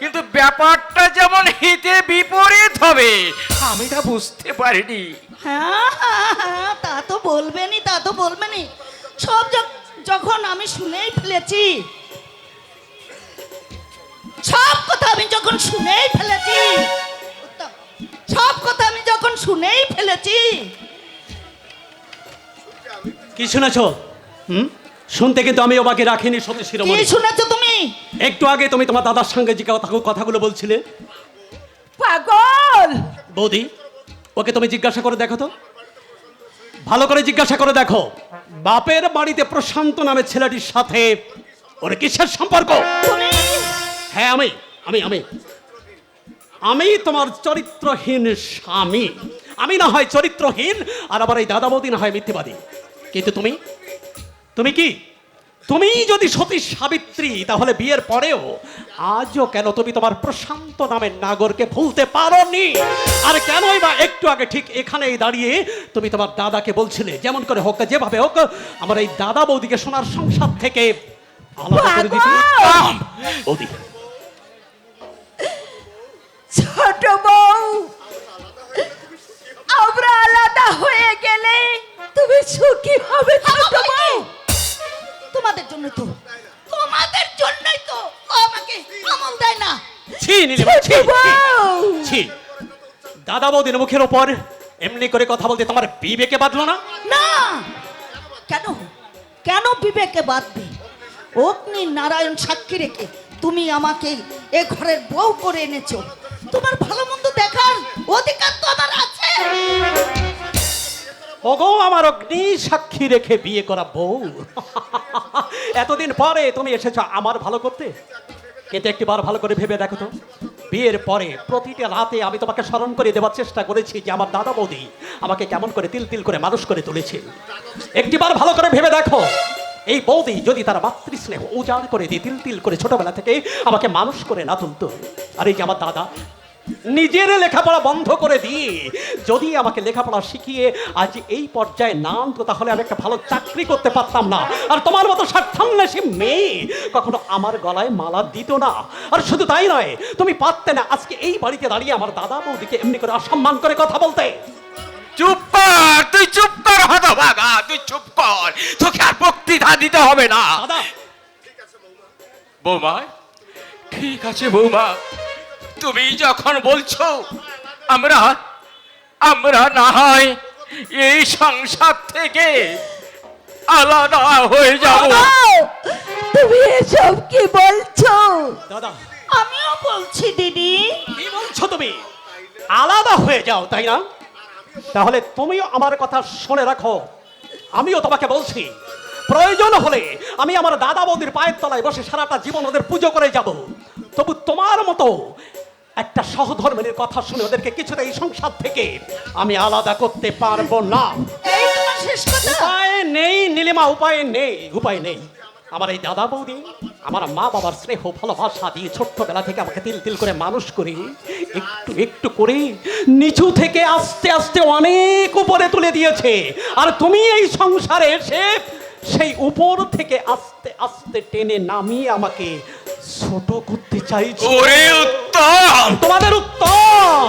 কিন্তু ব্যাপারটা যেমন হিতে বিপরীত হবে আমি তা বুঝতে পারিনি। হ্যাঁ হ্যাঁ, হ্যাঁ, তা তো বলবেনই তা তো বলবেনই। সব যখ- যখন আমি শুনেই ফেলেছি সব কথা আমি যখন শুনেই ফেলেছি সব কথা আমি যখন শুনেই ফেলেছি কি শুনেছ? হুম? শুনতে কিন্তু আমি ওবাকে রাখিনি সতী কি শিরোমণি শুনেছো একটু আগে তুমি তোমার দাদার সঙ্গে যে কথাগুলো বলছিলে। পাগল! বৌদি ওকে তুমি জিজ্ঞাসা করে দেখো তো। ভালো করে জিজ্ঞাসা করে দেখো। বাপের বাড়িতে প্রশান্ত নামের ছেলেটির সাথে ওর কিসের সম্পর্ক? হ্যাঁ আমি আমি আমি। আমি তোমার চরিত্রহীন স্বামী। আমি না হয় চরিত্রহীন আর আবার এই দাদা বৌদি না হয় মিথ্যেবাদী। কিন্তু তুমি? তুমি কি? তুমি যদি সতী সাবিত্রী তাহলে বিয়ের পরেও আজও কেন তুমি তোমার প্রশান্ত নামের নাগরকে ভুলতে পারোনি? আর কেনই বা একটু আগে ঠিক এখানেই দাঁড়িয়ে তুমি তোমার দাদাকে বলছিলে যেমন করে হোক যেভাবে হোক আমার এই দাদা বৌদিকে সোনার সংসার থেকে আলাদা করে দিতে বৌদি। দাদা বৌদির মুখের ওপর এমনি করে কথা বলতে তোমার বিবেকে বাঁধলো না? না! কেন? কেন বিবেকে বাঁধবে? অগ্নি নারায়ণ সাক্ষী রেখে তুমি আমাকে এ ঘরের বউ করে এনেছো। তোমার ভালো মন্দ দেখার অধিকার তো আমার আছে! ওগো আমার অগ্নি সাক্ষী রেখে বিয়ে করা বউ। এতদিন পরে তুমি এসেছ আমার ভালো করতে। কিন্তু একটিবার ভালো করে ভেবে দেখো তো। বিয়ের পরে প্রতিটা রাতে আমি তোমাকে স্মরণ করে দেওয়ার চেষ্টা করেছি যে আমার দাদা বৌদি আমাকে কেমন করে তিল তিল করে মানুষ করে তুলেছে। একটিবার ভালো করে ভেবে দেখো, এই বৌদি যদি তার মাতৃস্নেহ উজাড় করে দিয়ে তিল তিল করে ছোটবেলা থেকে আমাকে মানুষ করে না তুলতো। আর এই যে আমার দাদা নিজের লেখাপড়া বন্ধ করে দিয়ে যদি আমাকে লেখাপড়া শিখিয়ে আজ এই পর্যায়ে না আনতো তাহলে আমি একটা ভালো চাকরি করতে পারতাম না। আর তোমার মতো স্বার্থান্বেষী মেয়ে কখনো আমার গলায় মালা দিত না। আর শুধু তাই নয় তুমি পারতে না আজকে এই বাড়িতে দাঁড়িয়ে আমার দাদা বৌদিকে এমনি করে অসম্মান করে কথা বলতে। চুপ কর তুই চুপ কর হতভাগা তুই চুপ কর। তোকে আর বক্তৃতা দিতে হবে না। দাদা। বৌমা ঠিক আছে বৌমা। তুমি যখন বলছো আমরা আমরা না হয় এই সংসার থেকে আলাদা হয়ে যাব। তুমি এসব কি বলছো? দাদা। আমিও বলছি দিদি। কি বলছো তুমি? আলাদা হয়ে যাও তাই না? তাহলে তুমিও আমার কথা শুনে রাখো। আমিও তোমাকে বলছি প্রয়োজন হলে আমি আমার দাদা বৌদির পায়ের তলায় বসে সারাটা জীবন ওদের পুজো করে যাব। তবু তোমার মতো একটা সহধর্মিনীর কথা শুনে ওদেরকে কিছুটা এই সংসার থেকে আমি আলাদা করতে পারব না। উপায় নেই নীলিমা উপায় নেই উপায় নেই। আমার এই দাদা বৌদি আমার মা বাবার স্নেহ ভালোবাসা দিয়ে ছোট্টবেলা থেকে আমাকে তিল তিল করে মানুষ করে একটু একটু করে নিচু থেকে আস্তে আস্তে অনেক উপরে তুলে দিয়েছে। আর তুমি এই সংসারে এসে সেই উপর থেকে আস্তে আস্তে টেনে নামিয়ে আমাকে ছোট করতে চাইছো? ওরে উত্তম! তোমাদের উত্তম!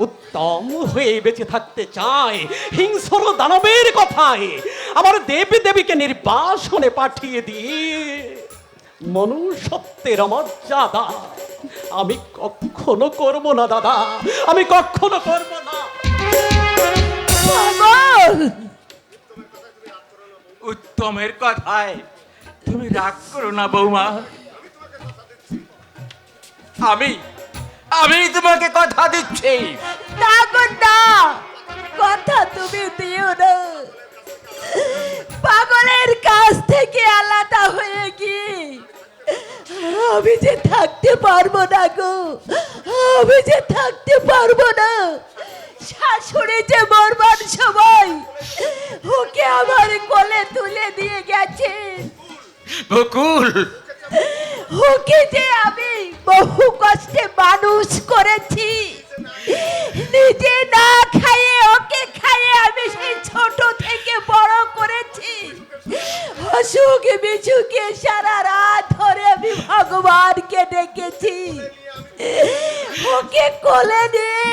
উত্তম হয়ে বেঁচে থাকতে চায়। হিংস্র দানবের কথায় আমার দেবী দেবীকে নির্বাসনে পাঠিয়ে দিয়ে মনুষ্যত্বের মর্যাদা আমি কখনো করব না দাদা। আমি কখনো করব না। উত্তমের কথায় তুমি রাগ করো না বৌমা। আমি আমি তোমাকে কথা দিচ্ছি। না গো না কথা তুমি দিও না। পাগলের কাছ থেকে আলাদা হয়ে গিয়ে আমি যে থাকতে পারব না গো আমি যে থাকতে পারব না। শাশুড়ি যে মরবার সময় ওকে আমার কোলে তুলে দিয়ে গেছে। বকুল! ওকে যে আমি বহু কষ্টে মানুষ করেছি। নিজে না খাইয়ে ওকে খাইয়ে আমি সেই ছোট থেকে বড় করেছি। অসুখ বিসুখে সারা রাত ধরে আমি ভগবানকে ডেকেছি। ওকে কোলে নিয়ে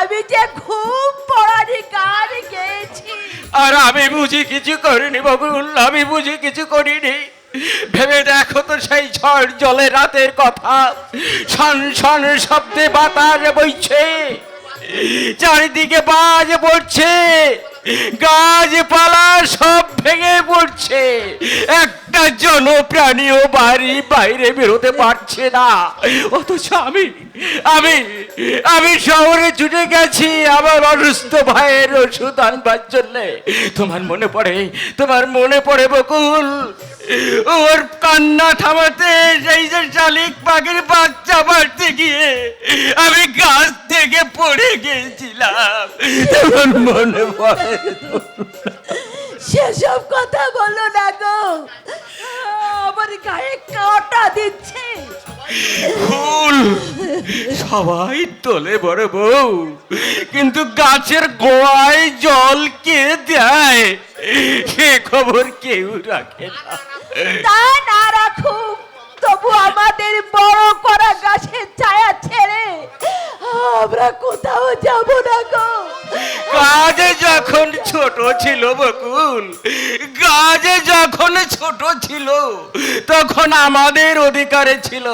আমি যে খুব পড়ানি গান গেয়েছি। আর আমি বুঝি কিছু করিনি বকুল, আমি বুঝি কিছু করিনি। ভেবে দেখো তো সেই ঝড় জলে রাতের কথা। শন শন শব্দে বাতাস বইছে। চারিদিকে বাজ পড়ছে। গাছপালা সব ভেঙে পড়ছে। একটা জনপ্রাণীও বাড়ি বাইরে বেরোতে পারছে না। অথচ আমি আমি আমি শহরে ছুটে গেছি আমার অসুস্থ ভাইয়ের ওষুধ আনবার জন্যে। তোমার মনে পড়ে, তোমার মনে পড়ে বকুল। ওর কান্না থামাতে সেই যে শালিক পাখির বাচ্চা মারতে গিয়ে আমি গাছ থেকে পড়ে গেছিলাম মনে পড়ে। সেসব কথা বলো না গো। আমার গায়ে কাটা দিচ্ছে। ফুল সবাই তোলে বড় বউ। কিন্তু গাছের গোয়ায় জল কে দেয়? সে খবর কেউ রাখে না। তা না রাখুক তবু আমাদের বড় করা গাছের ছায়া ছেড়ে আমরা কোথাও যাব না গো। গাছে যখন ছোট ছিল বকুল গাছে যখন ছোট ছিল তখন আমাদের অধিকারে ছিল।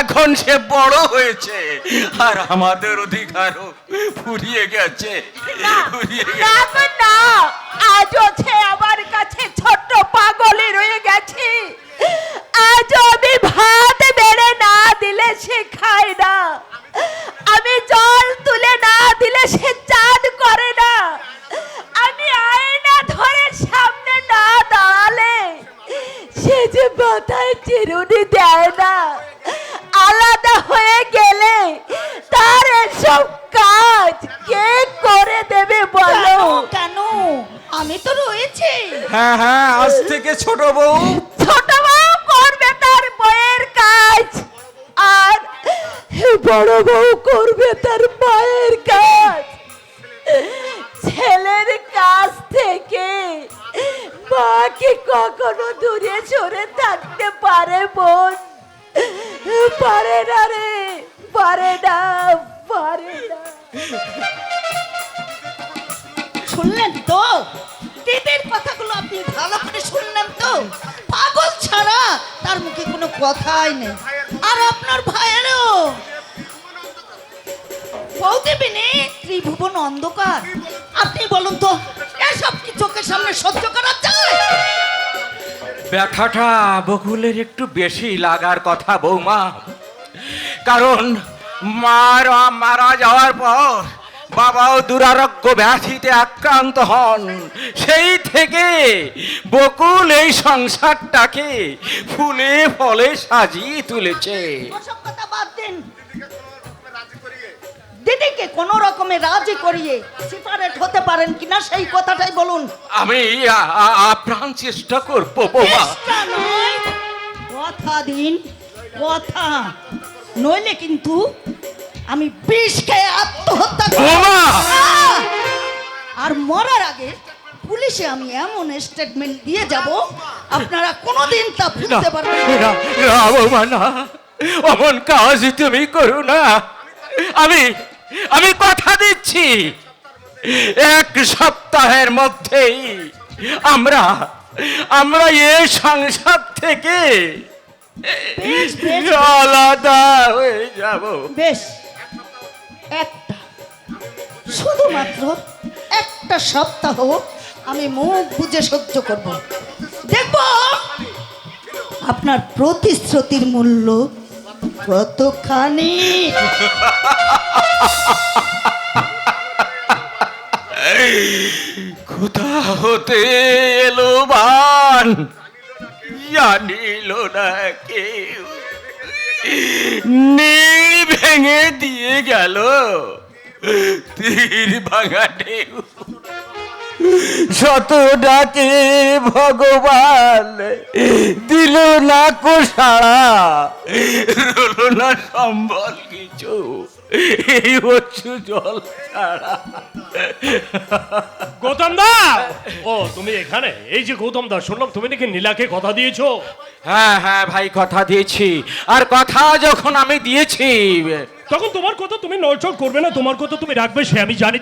এখন সে বড় হয়েছে আর আমাদের অধিকারও ফুরিয়ে গেছে ফুরিয়ে গেছে। না। সে যে মাথায় চিরুনি দেয় না আলাদা হয়ে গেলে তার এসব কাজ কে করে দেবে বলো? কেন আমি তো রয়েছি। হ্যাঁ হ্যাঁ আজ থেকে ছোট বউ। ছোট বউ করবে তার বইয়ের কাজ আর বড় বউ করবে তার মায়ের কাজ। মাকে কখনো দূরে সরে থাকতে পারে বোন। পারে না রে, পারে না পারে না। শুনলেন তো? দিদির কথাগুলো আপনি ভালো করে শুনলেন তো? পাগল ছাড়া তার মুখে কোনো কথাই নেই। আর আপনার ভাইয়েরও। বৌদেবিনী ত্রিভুবন অন্ধকার। আপনি বলুন তো, এসব কি চোখের সামনে সহ্য করা ব্যথাটা বকুলের একটু বেশি লাগার কথা বৌমা। কারণ মারা মারা যাওয়ার পর বাবাও দুরারোগ্য ব্যাধিতে আক্রান্ত হন। সেই থেকে বকুল এই সংসারটাকে ফুলে, ফলে সাজিয়ে তুলেছে। বাদ দিন। দিদিকে কোন রকমে রাজি করিয়ে সিপারেট হতে পারেন কিনা সেই কথাটাই বলুন। আমি আপ্রাণ চেষ্টা করব বৌমা। কথা দিন কথা। নইলে কিন্তু আমি বিষ খেয়ে আত্মহত্যা করব। আর মরার আগে পুলিশে আমি এমন স্টেটমেন্ট দিয়ে যাব আপনারা কোনোদিন তা ভুলতে পারবেন না। অমন কাজ তুমি করো না। আমি আমি কথা দিচ্ছি। এক সপ্তাহের মধ্যেই আমরা আমরা এ সংসার থেকে। আলাদা হয়ে যাব। বেশ একটা শুধুমাত্র একটা সপ্তাহ আমি মুখ বুঝে সহ্য করব। দেখব আপনার প্রতিশ্রুতির মূল্য কতখানি? কোথা হতে এলো বান। জানিল না কেউ। নীল ভেঙে দিয়ে গেল। তীর ভাঙা ঢেউ। শত ডাকে ভগবান দিল না কো সাড়া রলো না সম্বল কিছু এই হচ্ছে জল ছাড়া। গৌতম দা! ও তুমি এখানে? এই যে গৌতম দা শুনলাম তুমি নাকি নীলাকে কথা দিয়েছ। হ্যাঁ হ্যাঁ ভাই কথা দিয়েছি। আর কথা যখন আমি দিয়েছি তখন তোমার কথা তুমি নড়চড় করবে না তোমার কথা তুমি রাখবে সে আমি জানি